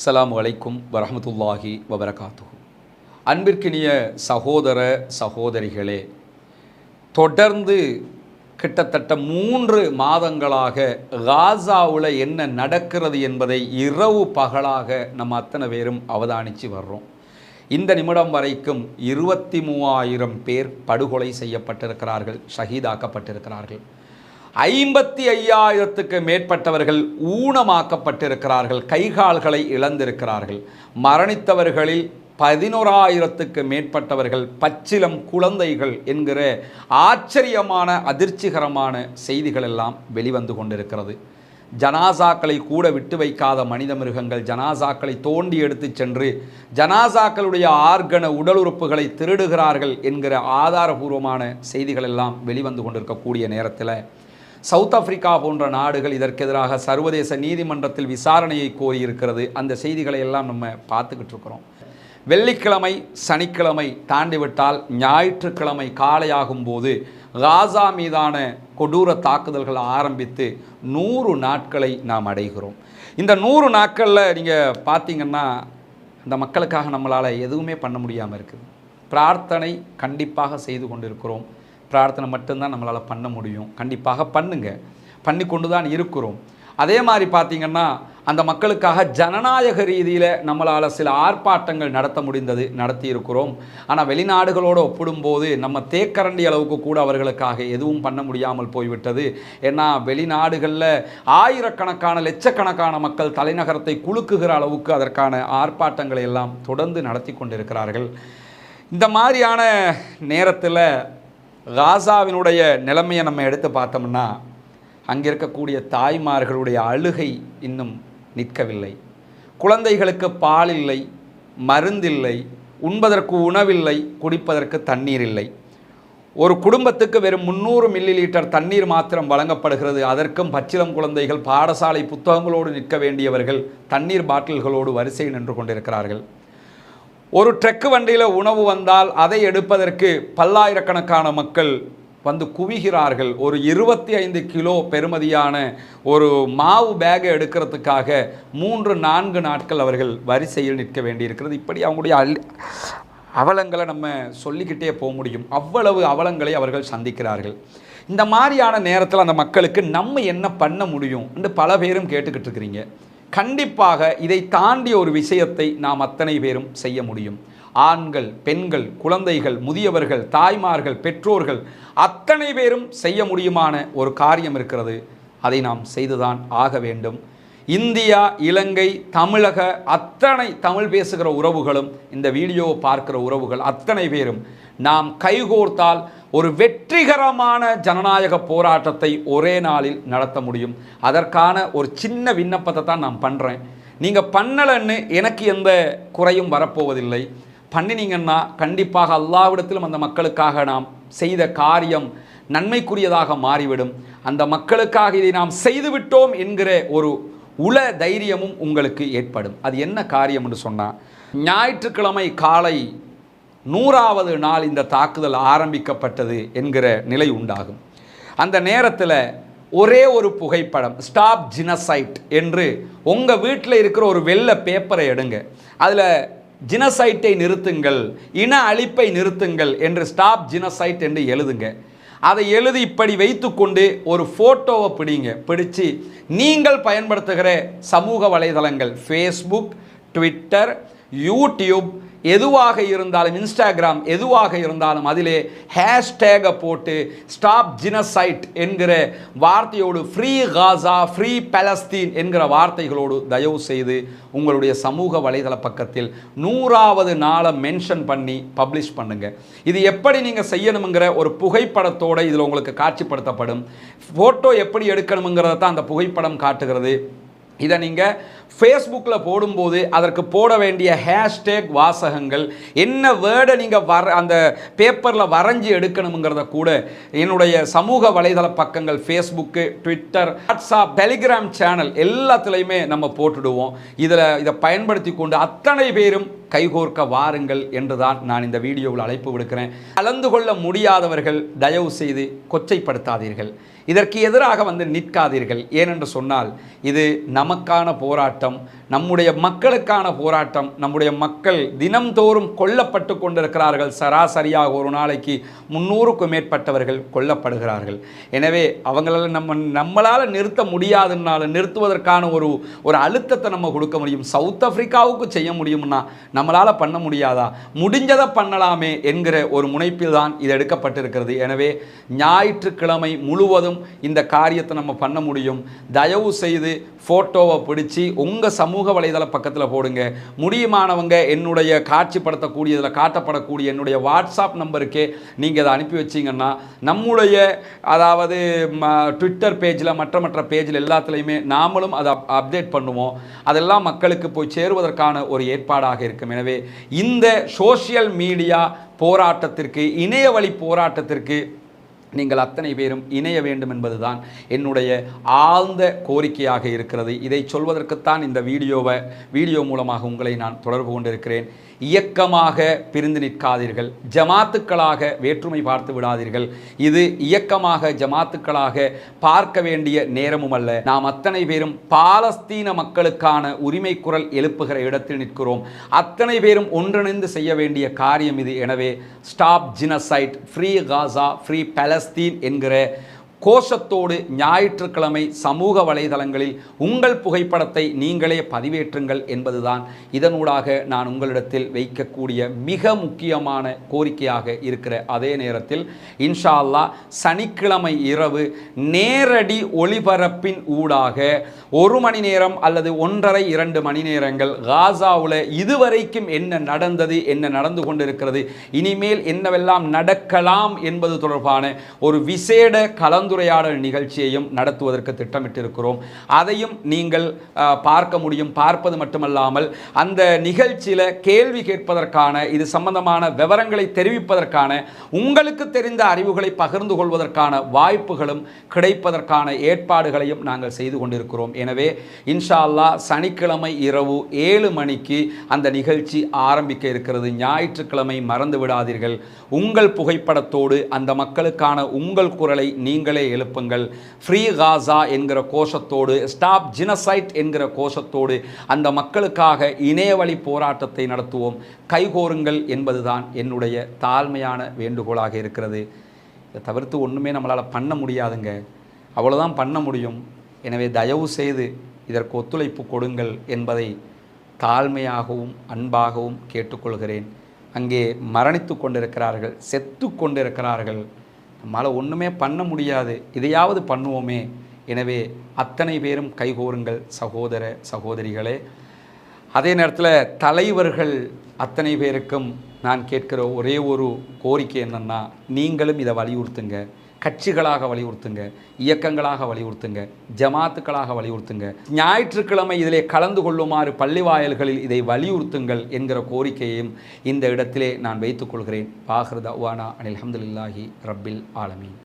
அஸ்லாம் அலைக்கும் வரமத்துல்லாஹி வபரகாத்து அன்பிற்கினிய சகோதர சகோதரிகளே தொடர்ந்து கிட்டத்தட்ட மூன்று மாதங்களாக காசாவில் என்ன நடக்கிறது என்பதை இரவு பகலாக நம்ம அத்தனை பேரும் அவதானித்து வர்றோம். இந்த நிமிடம் வரைக்கும் இருபத்தி மூவாயிரம் பேர் படுகொலை செய்யப்பட்டிருக்கிறார்கள் ஷஹீதாக்கப்பட்டிருக்கிறார்கள். ஐம்பத்தி ஐயாயிரத்துக்கு மேற்பட்டவர்கள் ஊனமாக்கப்பட்டிருக்கிறார்கள் கைகால்களை இழந்திருக்கிறார்கள். மரணித்தவர்களில் பதினோராயிரத்துக்கு மேற்பட்டவர்கள் பச்சிலம் குழந்தைகள் என்கிற ஆச்சரியமான அதிர்ச்சிகரமான செய்திகள் எல்லாம் வெளிவந்து கொண்டிருக்கிறது. ஜனாசாக்களை கூட விட்டு வைக்காத மனித மிருகங்கள் ஜனாசாக்களை தோண்டி எடுத்து சென்று ஜனாசாக்களுடைய ஆர்கன உடல் உறுப்புகளை திருடுகிறார்கள் என்கிற ஆதாரபூர்வமான செய்திகள் எல்லாம் வெளிவந்து கொண்டிருக்கக்கூடிய நேரத்தில் சவுத் ஆப்பிரிக்கா போன்ற நாடுகள் இதற்கு எதிராக சர்வதேச நீதிமன்றத்தில் விசாரணையை கோரியிருக்கிறது. அந்த செய்திகளை எல்லாம் நம்ம பார்த்துக்கிட்டு இருக்கிறோம். வெள்ளிக்கிழமை சனிக்கிழமை தாண்டிவிட்டால் ஞாயிற்றுக்கிழமை காலையாகும் போது காசா மீதான கொடூர தாக்குதல்கள் ஆரம்பித்து நூறு நாட்களை நாம் அடைகிறோம். இந்த நூறு நாட்களில் நீங்கள் பார்த்தீங்கன்னா இந்த மக்களுக்காக நம்மளால் எதுவுமே பண்ண முடியாமல் இருக்குது. பிரார்த்தனை கண்டிப்பாக செய்து கொண்டிருக்கிறோம். பிரார்த்தனை மட்டும்தான் நம்மளால் பண்ண முடியும். கண்டிப்பாக பண்ணுங்க. பண்ணி கொண்டு தான் இருக்கிறோம். அதே மாதிரி பார்த்திங்கன்னா அந்த மக்களுக்காக ஜனநாயக ரீதியில் நம்மளால் சில ஆர்ப்பாட்டங்கள் நடத்த முடிந்தது நடத்தி இருக்கிறோம் ஆனால் வெளிநாடுகளோடு ஒப்பிடும்போது நம்ம தேக்கரண்டி அளவுக்கு கூட அவர்களுக்காக எதுவும் பண்ண முடியாமல் போய்விட்டது. ஏன்னா வெளிநாடுகளில் ஆயிரக்கணக்கான லட்சக்கணக்கான மக்கள் தலைநகரத்தை குலுக்குகிற அளவுக்கு அதற்கான ஆர்ப்பாட்டங்களை எல்லாம் தொடர்ந்து நடத்தி கொண்டிருக்கிறார்கள். இந்த மாதிரியான நேரத்தில் காசாவினுடைய நிலைமையை நம்ம எடுத்து பார்த்தோம்னா அங்கே இருக்கக்கூடிய தாய்மார்களுடைய அழுகை இன்னும் நிற்கவில்லை. குழந்தைகளுக்கு பால் இல்லை மருந்தில்லை உண்பதற்கு உணவில்லை குடிப்பதற்கு தண்ணீர் இல்லை. ஒரு குடும்பத்துக்கு வெறும் முந்நூறு மில்லி லிட்டர் தண்ணீர் மாத்திரம் வழங்கப்படுகிறது. அதற்கும் பச்சிலம் குழந்தைகள் பாடசாலை புத்தகங்களோடு நிற்க வேண்டியவர்கள் தண்ணீர் பாட்டில்களோடு வரிசையில் நின்று கொண்டிருக்கிறார்கள். ஒரு ட்ரக்கு வண்டியில் உணவு வந்தால் அதை எடுப்பதற்கு பல்லாயிரக்கணக்கான மக்கள் வந்து குவிகிறார்கள். ஒரு இருபத்தி ஐந்து கிலோ பெறுமதியான ஒரு மாவு பேகை எடுக்கிறதுக்காக மூன்று நான்கு நாட்கள் அவர்கள் வரிசையில் நிற்க வேண்டியிருக்கிறது. இப்படி அவங்களுடைய அல் அவலங்களை நம்ம சொல்லிக்கிட்டே போக முடியும். அவ்வளவு அவலங்களை அவர்கள் சந்திக்கிறார்கள். இந்த மாதிரியான நேரத்தில் அந்த மக்களுக்கு நம்ம என்ன பண்ண முடியும்? என்று பல பேரும் கேட்டுக்கிட்டு இருக்கிறீங்க. கண்டிப்பாக இதை தாண்டிய ஒரு விஷயத்தை நாம் அத்தனை பேரும் செய்ய முடியும். ஆண்கள் பெண்கள் குழந்தைகள் முதியவர்கள் தாய்மார்கள் பெற்றோர்கள் அத்தனை பேரும் செய்ய முடியுமான ஒரு காரியம் இருக்கிறது. அதை நாம் செய்துதான் ஆக வேண்டும். இந்தியா இலங்கை தமிழக அத்தனை தமிழ் பேசுகிற உறவுகளும் இந்த வீடியோவை பார்க்கிற உறவுகள் அத்தனை பேரும் நாம் கைகோர்த்தால் ஒரு வெற்றிகரமான ஜனநாயக போராட்டத்தை ஒரே நாளில் நடத்த முடியும். அதற்கான ஒரு சின்ன விண்ணப்பத்தை தான் நான் பண்ணுறேன் நீங்கள் பண்ணலைன்னு எனக்கு எந்த குறையும் வரப்போவதில்லை. பண்ணினீங்கன்னா கண்டிப்பாக அல்லாவிடத்திலும் அந்த மக்களுக்காக நாம் செய்த காரியம் நன்மைக்குரியதாக மாறிவிடும். அந்த மக்களுக்காக இதை நாம் செய்துவிட்டோம் என்கிற ஒரு உள தைரியமும் உங்களுக்கு ஏற்படும். அது என்ன காரியம் என்று சொன்னால் ஞாயிற்றுக்கிழமை காலை நூறாவது நாள் இந்த தாக்குதல் ஆரம்பிக்கப்பட்டது என்கிற நிலை உண்டாகும். அந்த நேரத்தில் ஒரே ஒரு புகைப்படம் ஸ்டாப் ஜினசைட் என்று உங்கள் வீட்டில் இருக்கிற ஒரு வெள்ளை பேப்பரை எடுங்க. அதில் ஜினசைட்டை நிறுத்துங்கள் இன அழிப்பை நிறுத்துங்கள் என்று ஸ்டாப் ஜினசைட் என்று எழுதுங்க. அதை எழுதி இப்படி வைத்துக்கொண்டு ஒரு ஃபோட்டோவை பிடிங்க. பிடிச்சு நீங்கள் பயன்படுத்துகிற சமூக வலைதளங்கள் ஃபேஸ்புக் ட்விட்டர் யூடியூப் எதுவாக இருந்தாலும் இன்ஸ்டாகிராம் எதுவாக இருந்தாலும் அதிலே ஹேஷ்டேகை போட்டு ஸ்டாப் ஜினசைட் என்கிற வார்த்தையோடு ஃப்ரீ காசா ஃப்ரீ பலஸ்தீன் என்கிற வார்த்தைகளோடு தயவு செய்து உங்களுடைய சமூக வலைதள பக்கத்தில் நூறாவது நாளை மென்ஷன் பண்ணி பப்ளிஷ் பண்ணுங்க. இது எப்படி நீங்கள் செய்யணுங்கிற ஒரு புகைப்படத்தோடு இதில் உங்களுக்கு காட்சிப்படுத்தப்படும். ஃபோட்டோ எப்படி எடுக்கணுங்கிறத தான் அந்த புகைப்படம் காட்டுகிறது. இதை நீங்கள் ஃபேஸ்புக்கில் போடும்போது அதற்கு போட வேண்டிய ஹேஷ்டேக் வாசகங்கள் என்ன வேர்டை நீங்கள் வர அந்த பேப்பரில் வரைஞ்சி எடுக்கணுங்கிறத கூட என்னுடைய சமூக வலைதள பக்கங்கள் Facebook Twitter WhatsApp Telegram channel எல்லாத்துலேயுமே நம்ம போட்டுடுவோம். இதில் இதை பயன்படுத்தி கொண்டு அத்தனை பேரும் கைகோர்க்க வாருங்கள் என்றுதான் நான் இந்த வீடியோவில் அழைப்பு விடுக்கிறேன். கலந்து கொள்ள முடியாதவர்கள் தயவு செய்து கொச்சைப்படுத்தாதீர்கள். இதற்கு எதிராக வந்து நிற்காதீர்கள். ஏனென்று சொன்னால் இது நமக்கான போராட்டம். போராட்டம் நம்முடைய மக்களுக்கான போராட்டம் நம்முடைய மக்கள் தினம்தோறும் கொல்லப்பட்டு கொண்டிருக்கிறார்கள். சராசரியாக ஒரு நாளைக்கு முன்னூறுக்கும் மேற்பட்டவர்கள் கொல்லப்படுகிறார்கள். எனவே அவங்களால நம்ம நம்மளால் நிறுத்த முடியாதுன்னாலும் நிறுத்துவதற்கான ஒரு ஒரு அழுத்தத்தை நம்ம கொடுக்க முடியும். சவுத் ஆஃப்ரிக்காவுக்கு செய்ய முடியும்னா நம்மளால் பண்ண முடியாதா? முடிஞ்சதை பண்ணலாமே என்கிற ஒரு முனைப்பில் தான் இது எடுக்கப்பட்டிருக்கிறது. எனவே ஞாயிற்றுக்கிழமை முழுவதும் இந்த காரியத்தை நம்ம பண்ண முடியும். தயவு செய்து ஃபோட்டோவை பிடிச்சி உங்கள் உங்கள் சமூக வலைதள பக்கத்தில் போடுங்க. முடியுமானவங்க என்னுடைய காட்சிப்படுத்தக்கூடிய இதில் காட்டப்படக்கூடிய என்னுடைய வாட்ஸ்அப் நம்பருக்கே நீங்கள் இதை அனுப்பி வச்சிங்கன்னா நம்முடைய அதாவது ட்விட்டர் பேஜில் மற்ற மற்ற பேஜில் எல்லாத்துலேயுமே நாமளும் அதை அப்- அப்டேட் பண்ணுவோம். அதெல்லாம் மக்களுக்கு போய் சேருவதற்கான ஒரு ஏற்பாடாக இருக்கும். எனவே இந்த சோஷியல் மீடியா போராட்டத்திற்கு இணைய வழி போராட்டத்திற்கு நீங்கள் அத்தனை பேரும் இணைய வேண்டும் என்பதுதான் என்னுடைய ஆழ்ந்த கோரிக்கையாக இருக்கிறது. இதை சொல்வதற்குத்தான் இந்த வீடியோவை வீடியோ மூலமாக உங்களை நான் தொடர்பு கொண்டிருக்கிறேன். இயக்கமாக பிரிந்து நிற்காதீர்கள். ஜமாத்துக்களாக வேற்றுமை பார்த்து விடாதீர்கள். இது இயக்கமாக ஜமாத்துக்களாக பார்க்க வேண்டிய நேரமும் அல்ல. நாம் அத்தனை பேரும் பாலஸ்தீன மக்களுக்கான உரிமை குரல் எழுப்புகிற இடத்தில் நிற்கிறோம். அத்தனை பேரும் ஒன்றிணைந்து செய்ய வேண்டிய காரியம் இது. எனவே stop genocide free Gaza free Palestine என்கிற கோஷத்தோடு ஞாயிற்றுக்கிழமை சமூக வலைதளங்களில் உங்கள் புகைப்படத்தை நீங்களே பதிவேற்றுங்கள் என்பதுதான். இதனூடாக நான் உங்களிடத்தில் வைக்கக்கூடிய மிக முக்கியமான கோரிக்கையாக இருக்கிற அதே நேரத்தில் இன்ஷா அல்லாஹ் சனிக்கிழமை இரவு நேரடி ஒளிபரப்பின் ஊடாக ஒரு மணி நேரம் அல்லது ஒன்றரை இரண்டு மணி நேரங்கள் காசாவில் இதுவரைக்கும் என்ன நடந்தது என்ன நடந்து கொண்டிருக்கிறது இனிமேல் என்னவெல்லாம் நடக்கலாம் என்பது தொடர்பான ஒரு விசேட கலந்துரையாடல் நிகழ்ச்சியையும் நடத்துவதற்கு திட்டமிட்டிருக்கிறோம். அதையும் நீங்கள் பார்க்க முடியும் பார்ப்பது மட்டுமல்லாமல் அந்த நிகழ்ச்சியில் கேள்வி கேட்பதற்கான இது சம்பந்தமான விவரங்களை தெரிவிப்பதற்கான உங்களுக்கு தெரிந்த அறிவுகளை பகிர்ந்து கொள்வதற்கான வாய்ப்புகளும் கிடைப்பதற்கான ஏற்பாடுகளையும் நாங்கள் செய்து கொண்டிருக்கிறோம். எனவே இன்ஷா அல்லாஹ் சனிக்கிழமை இரவு ஏழு மணிக்கு அந்த நிகழ்ச்சி ஆரம்பிக்க இருக்கிறது. ஞாயிற்றுக்கிழமை மறந்து விடாதீர்கள் உங்கள் புகைப்படத்தோடு அந்த மக்களுக்கான உங்கள் குரலை நீங்களே எழுப்புங்கள். ஃப்ரீ காசா என்கிற கோஷத்தோடு ஸ்டாப் ஜினசைட் என்கிற கோஷத்தோடு அந்த மக்களுக்காக இணையவழி போராட்டத்தை நடத்துவோம். கைகோருங்கள் என்பதுதான் என்னுடைய தாழ்மையான வேண்டுகோளாக இருக்கிறது. இதை தவிர்த்து ஒன்றுமே நம்மளால் பண்ண முடியாதுங்க. அவ்வளோதான் பண்ண முடியும். எனவே தயவு செய்து இதற்கு ஒத்துழைப்பு கொடுங்கள் என்பதை தாழ்மையாகவும் அன்பாகவும் கேட்டுக்கொள்கிறேன். அங்கே மரணித்து கொண்டிருக்கிறார்கள் செத்து கொண்டிருக்கிறார்கள். நம்மளால் ஒன்றுமே பண்ண முடியாது. இதையாவது பண்ணுவோமே. எனவே அத்தனை பேரும் கைகோருங்கள் சகோதர சகோதரிகளே. அதே நேரத்தில் தலைவர்கள் அத்தனை பேருக்கும் நான் கேட்கிற ஒரே ஒரு கோரிக்கை என்னென்னா நீங்களும் இதை வலியுறுத்துங்க. கட்சிகளாக வலியுறுத்துங்க இயக்கங்களாக வலியுறுத்துங்க ஜமாத்துக்களாக வலியுறுத்துங்க. ஞாயிற்றுக்கிழமை இதிலே கலந்து கொள்ளுமாறு பள்ளி வாயல்களில் இதை வலியுறுத்துங்கள் என்கிற கோரிக்கையையும் இந்த இடத்திலே நான் வைத்துக்கொள்கிறேன் பாஹர் தவானா அனில் அஹமதுல்லாஹி ரப்பில் ஆலமீன்.